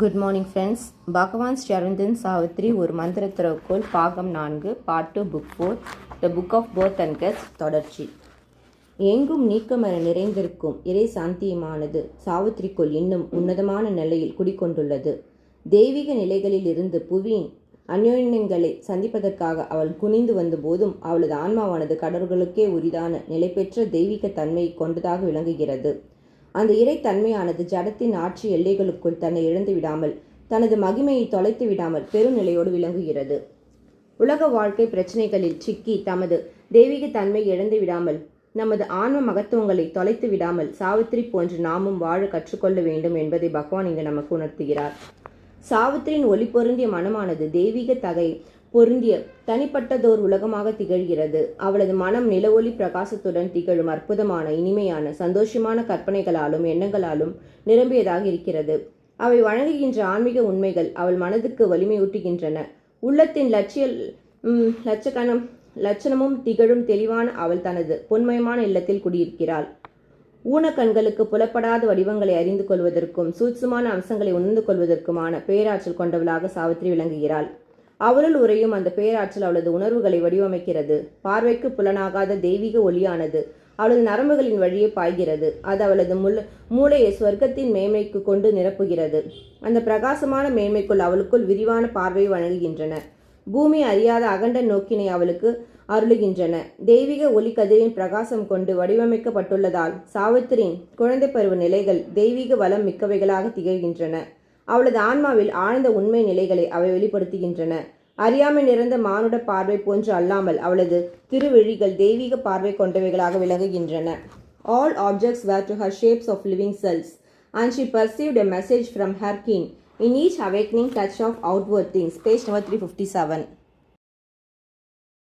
Good morning friends பகவான் ஸ்ரீ சாவித்ரி ஒரு மந்திர திறவுகோல் பாகம் நான்கு part two book four the book of both and gets தொடர்ச்சி. எங்கும் நீக்கமர நிறைந்திருக்கும் இறை சாந்தியமானது சாவித்திரிக்குள் இன்னும் உன்னதமான நிலையில் குடிக்கொண்டுள்ளது தெய்வீக நிலைகளில் இருந்து புவியின் அந்யோன்யங்களை சந்திப்பதற்காக அவள் குனிந்து வந்த போதும் அவளது ஆன்மாவானது கடவுள்களுக்கே உரிதான நிலை பெற்ற தெய்வீக தன்மையை கொண்டதாக விளங்குகிறது. அந்த இறைத்தன்மையானது ஜடத்தின் ஆட்சி எல்லைகளுக்குள் தன்னை இழந்து விடாமல் தனது மகிமையை தொலைத்து விடாமல் பெருநிலையோடு விளங்குகிறது. உலக வாழ்க்கை பிரச்சனைகளில் சிக்கி தமது தெய்வீக தன்மை இழந்து விடாமல் நமது ஆன்ம மகத்துவங்களை தொலைத்து விடாமல் சாவித்திரி போன்று நாமும் வாழ கற்றுக்கொள்ள வேண்டும் என்பதை பகவான் இங்கு நமக்கு உணர்த்துகிறார். சாவித்திரியின் ஒளி பொருந்திய மனமானது தெய்வீக தகை பொருந்திய தனிப்பட்டதோர் உலகமாக திகழ்கிறது. அவளது மனம் நிலவொளி பிரகாசத்துடன் திகழும் அற்புதமான இனிமையான சந்தோஷமான கற்பனைகளாலும் எண்ணங்களாலும் நிரம்பியதாக இருக்கிறது. அவை வழங்குகின்ற ஆன்மீக உண்மைகள் அவள் மனதுக்கு வலிமையூட்டுகின்றன. உள்ளத்தின் லட்சிய லட்சக்கணம் லட்சணமும் திகழும் தெளிவான அவள் தனது பொன்மயமான இல்லத்தில் குடியிருக்கிறாள். ஊனக்கண்களுக்கு புலப்படாத வடிவங்களை அறிந்து கொள்வதற்கும் சூட்சுமான அம்சங்களை உணர்ந்து கொள்வதற்குமான பேராற்றல் கொண்டவளாக சாவித்திரி விளங்குகிறாள். அவருள் உறையும் அந்த பேராற்றல் அவளது உணர்வுகளை வடிவமைக்கிறது. பார்வைக்கு புலனாகாத தெய்வீக ஒளியானது அவளது நரம்புகளின் வழியே பாய்கிறது. அது அவளது முள் மூளையை சொர்க்கத்தின் மேன்மைக்கு கொண்டு நிரப்புகிறது. அந்த பிரகாசமான மேன்மைக்குள் அவளுக்குள் விரிவான பார்வை வழங்குகின்றன. பூமி அறியாத அகண்ட நோக்கினை அவளுக்கு அருளுகின்றன. தெய்வீக ஒளி கதிரின் பிரகாசம் கொண்டு வடிவமைக்கப்பட்டுள்ளதால் சாவித்திரியின் குழந்தை பருவ நிலைகள் தெய்வீக வளம் மிக்கவைகளாக திகழ்கின்றன. அவளது ஆன்மாவில் ஆழ்ந்த உண்மை நிலைகளை அவை வெளிப்படுத்துகின்றன அறியாமை நிறைந்த மானுட பார்வை போன்று அல்லாமல் அவளது திருவெழிகள் தெய்வீக பார்வை கொண்டவைகளாக விளங்குகின்றன all objects were to her shapes of living cells and she perceived a message from her king in each awakening touch of outward things page number three fifty seven